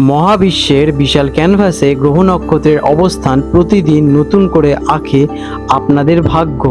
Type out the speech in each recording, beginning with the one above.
মহাবিশ্বের বিশাল ক্যানভাসে গ্রহ নক্ষত্রের অবস্থান প্রতিদিন নতুন করে আঁকে আপনাদের ভাগ্য।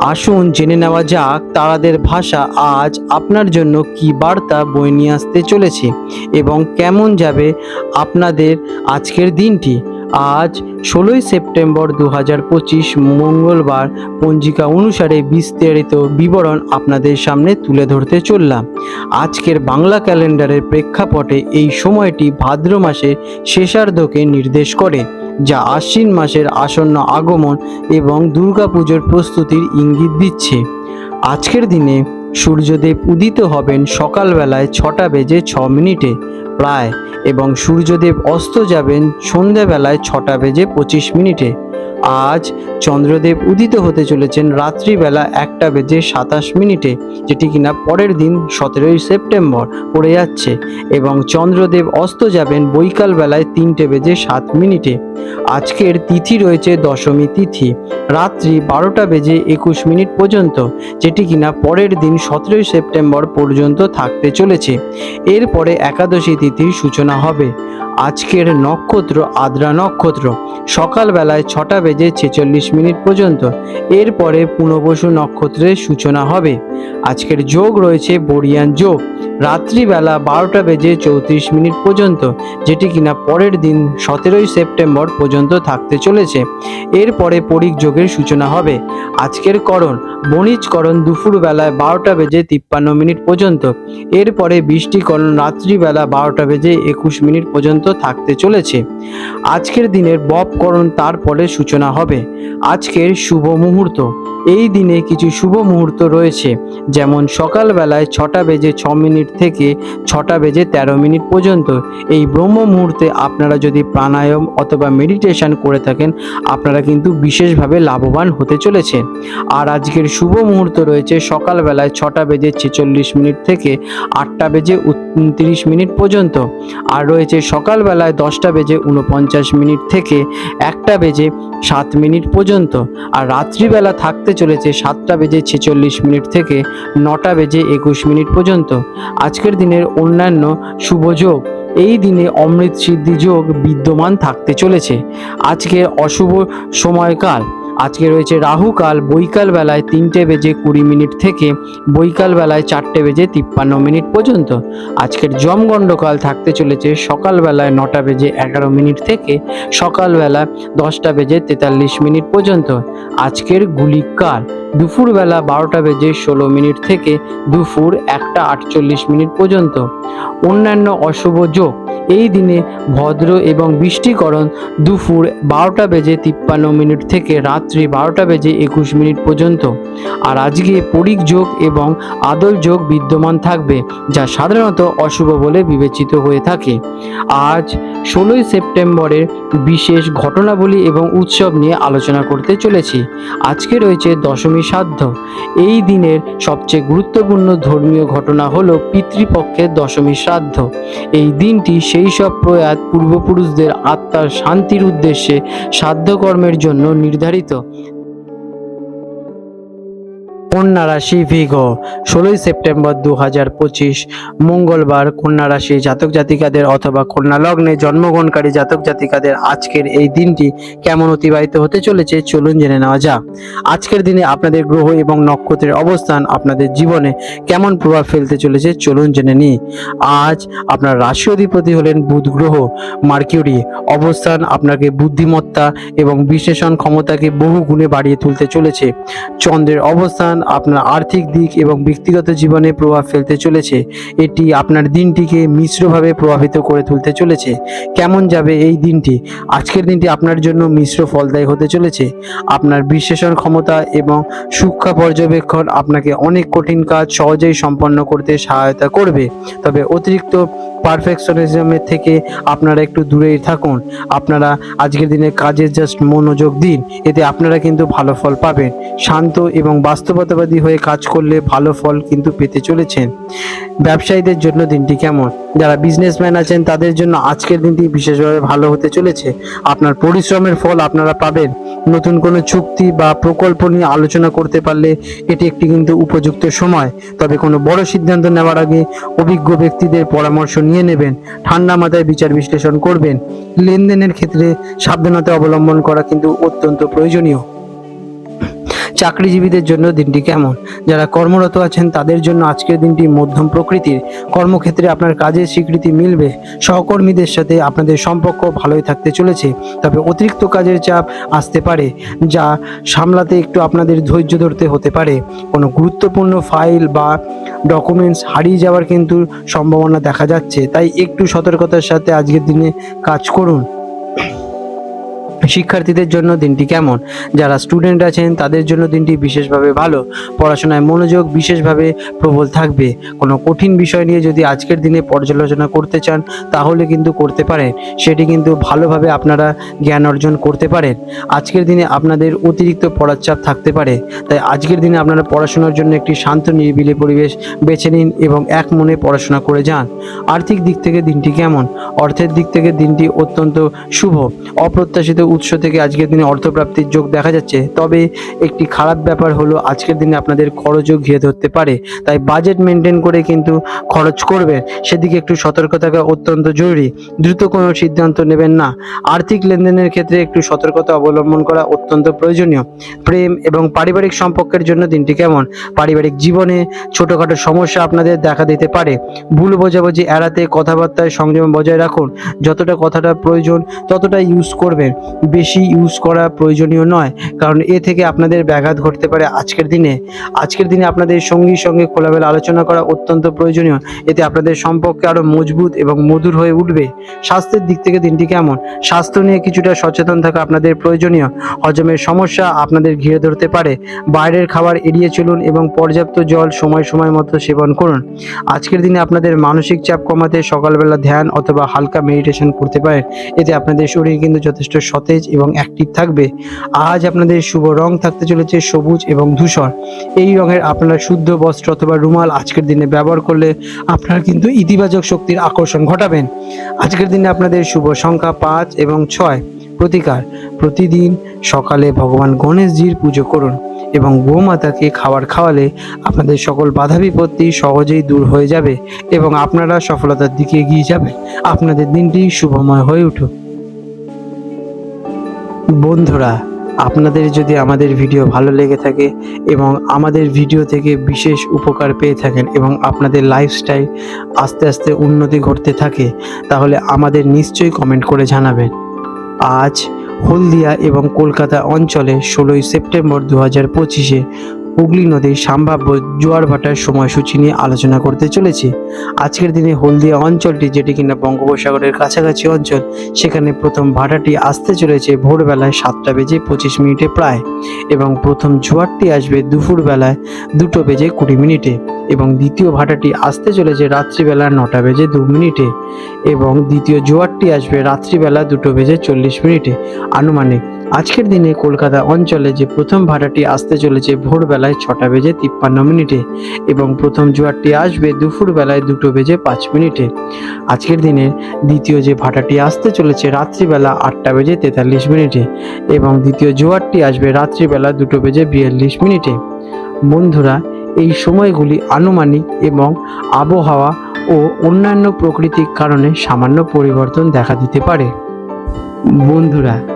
আসুন জেনে নেওয়া যাক তারাদের ভাষা আজ আপনার জন্য কি বার্তা বয়ে নিয়ে আসতে চলেছে এবং কেমন যাবে আপনাদের আজকের দিনটি। আজ ষোলোই সেপ্টেম্বর দু হাজার পঁচিশ মঙ্গলবার পঞ্জিকা অনুসারে বিস্তারিত বিবরণ আপনাদের সামনে তুলে ধরতে চললাম। আজকের বাংলা ক্যালেন্ডারের প্রেক্ষাপটে এই সময়টি ভাদ্র মাসের শেষার্ধকে নির্দেশ করে, যা আশ্বিন মাসের আসন্ন আগমন এবং দুর্গাপুজোর প্রস্তুতির ইঙ্গিত দিচ্ছে। আজকের দিনে সূর্যদেব উদিত হবেন সকালবেলায় ছটা বেজে ছ মিনিটে। প্রায় এবং সূর্যদেব অস্ত যাবেন সন্ধ্যাবেলায় ছটা বেজে পঁচিশ মিনিটে। আজ চন্দ্রদেব উদিত হতে চলেছেন রাত্রিবেলা একটা বেজে সাতাশ মিনিটে, যেটি কিনা পরের দিন সতেরোই সেপ্টেম্বর পড়ে যাচ্ছে এবং চন্দ্রদেব অস্ত যাবেন বৈকাল বেলায় তিনটে বেজে সাত মিনিটে। আজকের তিথি রয়েছে দশমী তিথি, রাত্রি বারোটা বেজে একুশ মিনিট পর্যন্ত, যেটি কিনা পরের দিন সতেরোই সেপ্টেম্বর পর্যন্ত থাকতে চলেছে। এরপরে একাদশী তিথির সূচনা হবে। আজকের নক্ষত্র, আদ্রা নক্ষত্র। সকালবেলায় ছটা বেজে ছেচল্লিশ মিনিট পর্যন্ত। এরপরে পুনবসু নক্ষত্রের সূচনা হবে। আজকের যোগ রয়েছে বরিয়ান যোগ। রাত্রিবেলা বারোটা বেজে চৌত্রিশ মিনিট পর্যন্ত, যেটি কিনা পরের দিন সতেরোই সেপ্টেম্বর পর্যন্ত থাকতে চলেছে। এরপরে পরিক যোগের সূচনা হবে। আজকের করণ বণিজকরণ দুপুর বেলায় বারোটা বেজে তিপ্পান্ন মিনিট পর্যন্ত। এরপরে বৃষ্টিকরণ রাত্রিবেলা বারোটা বেজে একুশ মিনিট পর্যন্ত থাকতে চলেছে। আজকের দিনের বপকরণ তারপরে সূচনা হবে। আজকের শুভ মুহূর্ত। এই দিনে কিছু শুভ মুহূর্ত রয়েছে। যেমন সকালবেলায় ছটা বেজে ছ মিনিট থেকে ছটা বেজে তেরো মিনিট পর্যন্ত। এই ব্রহ্ম মুহূর্তে আপনারা যদি প্রাণায়াম অথবা মেডিটেশন করে থাকেন, আপনারা কিন্তু বিশেষভাবে লাভবান হতে চলেছে আর আজকের শুভ মুহূর্ত রয়েছে সকালবেলায় ছটা বেজে ছেচল্লিশ মিনিট থেকে আটটা বেজে উনত্রিশ মিনিট পর্যন্ত। আর রয়েছে সকালবেলায় দশটা বেজে উনপঞ্চাশ মিনিট থেকে একটা বেজে সাত মিনিট পর্যন্ত। আর রাত্রিবেলা থাকতে চলেছে সাতটা বেজে ছেচল্লিশ মিনিট থেকে নটা বেজে একুশ মিনিট পর্যন্ত। আজকের দিনের অন্যান্য শুভ যোগ, এই দিনে অমৃত সিদ্ধি যোগ বিদ্যমান থাকতে চলেছে। আজকে অশুভ সময়কাল আজকে রয়েছে রাহুকাল বৈকাল বেলায় তিনটে বেজে কুড়ি মিনিট থেকে বৈকাল বেলায় চারটে বেজে তিপ্পান্ন মিনিট পর্যন্ত। আজকের জমগণ্ডকাল থাকতে চলেছে সকালবেলায় নটা বেজে এগারো মিনিট থেকে সকালবেলা দশটা বেজে তেতাল্লিশ মিনিট পর্যন্ত। আজকের গুলিকাল দুপুরবেলা বারোটা বেজে ষোলো মিনিট থেকে দুপুর একটা আটচল্লিশ মিনিট পর্যন্ত। অন্যান্য অশুভ যোগ। এই দিনে ভদ্র এবং বৃষ্টিকরণ দুপুর বারোটা বেজে তিপ্পান্ন মিনিট থেকে রাত্রি বারোটা বেজে একুশ মিনিট পর্যন্ত। আর আজকে পরিক যোগ এবং আদল যোগ বিদ্যমান থাকবে, যা সাধারণত অশুভ বলে বিবেচিত হয়ে থাকে। আজ ষোলোই সেপ্টেম্বরের বিশেষ ঘটনাবলী এবং উৎসব নিয়ে আলোচনা করতে চলেছি। আজকে রয়েছে দশমী সাধ্য। এই দিনের সবচেয়ে গুরুত্বপূর্ণ ধর্মীয় ঘটনা হলো পিতৃপক্ষের দশমী শ্রাদ্ধ এই দিনটি সেই সব প্রয়াত পূর্বপুরুষদের আত্মার শান্তির উদ্দেশ্যে সাধ্যকর্মের জন্য নির্ধারিত। কন্যা রাশি ভিগ। ষোলোই সেপ্টেম্বর দু হাজার পঁচিশ, মঙ্গলবার কন্যা রাশি জাতক জাতিকাদের অথবা কন্যা লগ্নে জন্মগ্রহণকারী জাতক জাতিকাদের আজকের এই দিনটি কেমন অতিবাহিত হতে চলেছে চলুন জেনে নেওয়া যাক। আজকের দিনে আপনাদের গ্রহ এবং নক্ষত্রের অবস্থান আপনাদের জীবনে কেমন প্রভাব ফেলতে চলেছে চলুন জেনে নিই। আজ আপনার রাশি অধিপতি হলেন বুধ গ্রহ, মার্কিউরি। অবস্থান আপনাকে বুদ্ধিমত্তা এবং বিশ্লেষণ ক্ষমতাকে বহু গুণে বাড়িয়ে তুলতে চলেছে। চন্দ্রের অবস্থান আপনার আর্থিক দিক এবং ব্যক্তিগত জীবনে প্রভাব ফেলতে চলেছে। এটি আপনার দিনটিকে মিশ্রভাবে প্রভাবিত করে তুলতে চলেছে। কেমন যাবে এই দিনটি? আজকের দিনটি আপনার জন্য মিশ্র ফলদায়ী হতে চলেছে। আপনার বিশ্লেষণ ক্ষমতা এবং সূক্ষ্ম পর্যবেক্ষণ আপনাকে অনেক কঠিন কাজ সহজেই সম্পন্ন করতে সহায়তা করবে। তবে অতিরিক্ত পারফেকশনিজমের থেকে আপনারা একটু দূরেই থাকুন। আপনারা আজকের দিনে কাজে জাস্ট মনোযোগ দিন, এতে আপনারা কিন্তু ভালো ফল পাবেন। শান্ত এবং বাস্তবতাবাদী হয়ে কাজ করলে ভালো ফল কিন্তু পেতে চলেছেন। ব্যবসায়ীদের জন্য দিনটি কেমন? যারা বিজনেসম্যান আছেন, তাদের জন্য আজকের দিনটি বিশেষভাবে ভালো হতে চলেছে। আপনার পরিশ্রমের ফল আপনারা পাবেন। নতুন কোনো চুক্তি বা প্রকল্প নিয়ে আলোচনা করতে পারলে এটি একটি কিন্তু উপযুক্ত সময়। তবে কোনো বড় সিদ্ধান্ত নেওয়ার আগে অভিজ্ঞ ব্যক্তিদের পরামর্শ নিয়ে নেবেন, ঠান্ডা মাথায় বিচার বিশ্লেষণ করবেন। লেনদেনের ক্ষেত্রে সাবধানতা অবলম্বন করা কিন্তু অত্যন্ত প্রয়োজনীয়। চাকরিজীবীদের জন্য দিনটি কেমন? যারা কর্মরত আছেন, তাদের জন্য আজকের দিনটি মধ্যম প্রকৃতির। কর্মক্ষেত্রে আপনার কাজের স্বীকৃতি মিলবে। সহকর্মীদের সাথে আপনাদের সম্পর্ক ভালোই থাকতে চলেছে। তবে অতিরিক্ত কাজের চাপ আসতে পারে, যা সামলাতে একটু আপনাদের ধৈর্য ধরতে হতে পারে। কোনো গুরুত্বপূর্ণ ফাইল বা ডকুমেন্টস হারিয়ে যাওয়ার কিন্তু সম্ভাবনা দেখা যাচ্ছে। তাই একটু সতর্কতার সাথে আজকের দিনে কাজ করুন। শিক্ষার্থীদের জন্য দিনটি কেমন? যারা স্টুডেন্ট আছেন, তাদের জন্য দিনটি বিশেষভাবে ভালো। পড়াশোনায় মনোযোগ বিশেষভাবে প্রবল থাকবে। কোনো কঠিন বিষয় নিয়ে যদি আজকের দিনে পর্যালোচনা করতে চান, তাহলে কিন্তু করতে পারেন। সেটি কিন্তু ভালোভাবে আপনারা জ্ঞান অর্জন করতে পারেন। আজকের দিনে আপনাদের অতিরিক্ত পড়ার চাপ থাকতে পারে। তাই আজকের দিনে আপনারা পড়াশোনার জন্য একটি শান্ত, নিরিবিলি পরিবেশ বেছে নিন এবং এক মনে পড়াশোনা করে যান। আর্থিক দিক থেকে দিনটি কেমন? অর্থের দিক থেকে দিনটি অত্যন্ত শুভ। অপ্রত্যাশিত উৎস থেকে আজকের দিনে অর্থপ্রাপ্তির যোগ দেখা যাচ্ছে। তবে একটি খারাপ ব্যাপার হলো, আজকের দিনে আপনাদের খরচও ঘিরে ধরতে পারে। তাই বাজেট মেনটেন করে কিন্তু খরচ করবেন। সেদিকে একটু সতর্ক থাকা অত্যন্ত জরুরি। দ্রুত কোনো সিদ্ধান্ত নেবেন না। আর্থিক লেনদেনের ক্ষেত্রে একটু সতর্কতা অবলম্বন করা অত্যন্ত প্রয়োজনীয়। প্রেম এবং পারিবারিক সম্পর্কের জন্য দিনটি কেমন? পারিবারিক জীবনে ছোটোখাটো সমস্যা আপনাদের দেখা দিতে পারে। ভুল বোঝাবুঝি এড়াতে কথাবার্তায় সংযম বজায় রাখুন। যতটা কথাটা প্রয়োজন ততটা ইউজ করবেন। বেশি ইউজ করা প্রয়োজনীয় নয়। কারণ এ থেকে আপনাদের ব্যাঘাত ঘটতে পারে আজকের দিনে। আজকের দিনে আপনাদের সঙ্গীর সঙ্গে খোলামেলা আলোচনা করা অত্যন্ত প্রয়োজনীয়। এতে আপনাদের সম্পর্কে আরও মজবুত এবং মধুর হয়ে উঠবে। স্বাস্থ্যের দিক থেকে দিনটি কেমন? স্বাস্থ্য নিয়ে কিছুটা সচেতন থাকা আপনাদের প্রয়োজনীয়। হজমের সমস্যা আপনাদের ঘিরে ধরতে পারে। বাইরের খাবার এড়িয়ে চলুন এবং পর্যাপ্ত জল সময় সময় মতো সেবন করুন। আজকের দিনে আপনাদের মানসিক চাপ কমাতে সকালবেলা ধ্যান অথবা হালকা মেডিটেশন করতে পারেন। এতে আপনাদের শরীর কিন্তু যথেষ্ট সতেজ এবং অ্যাক্টিভ থাকবে। আজ আপনাদের শুভ রং থাকতে চলেছে সবুজ এবং ধূসর। এই রঙের আপনারা শুদ্ধ, বস্ত্র অথবা রুমাল আজকের দিনে ব্যবহার করলে আপনারা কিন্তু ইতিবাচক শক্তির আকর্ষণ ঘটাবেন। আজকের দিনে আপনাদের শুভ সংখ্যা পাঁচ এবং ছয়। প্রতিকার, প্রতিদিন সকালে ভগবান গণেশজির পুজো করুন এবং গোমাতাকে খাবার খাওয়ালে আপনাদের সকল বাধা বিপত্তি সহজেই দূর হয়ে যাবে এবং আপনারা সফলতার দিকে এগিয়ে যাবেন। আপনাদের দিনটি শুভময় হয়ে উঠুক। বন্ধুরা, আপনাদের যদি আমাদের ভিডিও ভালো লেগে থাকে এবং আমাদের ভিডিও থেকে বিশেষ উপকার পেয়ে থাকেন এবং আপনাদের লাইফস্টাইল আস্তে আস্তে উন্নতি ঘটতে থাকে, তাহলে আমাদের নিশ্চয়ই কমেন্ট করে জানাবেন। আজ হলদিয়া এবং কলকাতা অঞ্চলে ষোলোই সেপ্টেম্বর দু হাজার পঁচিশে হুগলি নদীর সম্ভাব্য জোয়ার ভাটার সময়সূচি নিয়ে আলোচনা করতে চলেছি। আজকের দিনে হলদিয়া অঞ্চলটি, যেটি কিনা বঙ্গোপসাগরের কাছাকাছি অঞ্চল, সেখানে প্রথম ভাটাটি আসতে চলেছে ভোরবেলায় সাতটা বেজে পঁচিশ মিনিটে প্রায় এবং প্রথম জোয়ারটি আসবে দুপুরবেলায় দুটো বেজে কুড়ি মিনিটে এবং দ্বিতীয় ভাটাটি আসতে চলেছে রাত্রিবেলা নটা বেজে দু মিনিটে এবং দ্বিতীয় জোয়ারটি আসবে রাত্রিবেলা দুটো বেজে চল্লিশ মিনিটে। আনুমানিক আজকের দিনে কলকাতা অঞ্চলে যে প্রথম ভাটাটি আসতে চলেছে ভোরবেলায় ছটা বেজে তিপ্পান্ন মিনিটে এবং প্রথম জোয়ারটি আসবে দুপুরবেলায় দুটো বেজে পাঁচ মিনিটে। আজকের দিনে দ্বিতীয় যে ভাটাটি আসতে চলেছে রাত্রিবেলা আটটা বেজে তেতাল্লিশ মিনিটে এবং দ্বিতীয় জোয়ারটি আসবে রাত্রিবেলা দুটো বেজে বিয়াল্লিশ মিনিটে। বন্ধুরা, এই সময়গুলি আনুমানিক এবং আবহাওয়া ও অন্যান্য প্রাকৃতিক কারণে সামান্য পরিবর্তন দেখা দিতে পারে। বন্ধুরা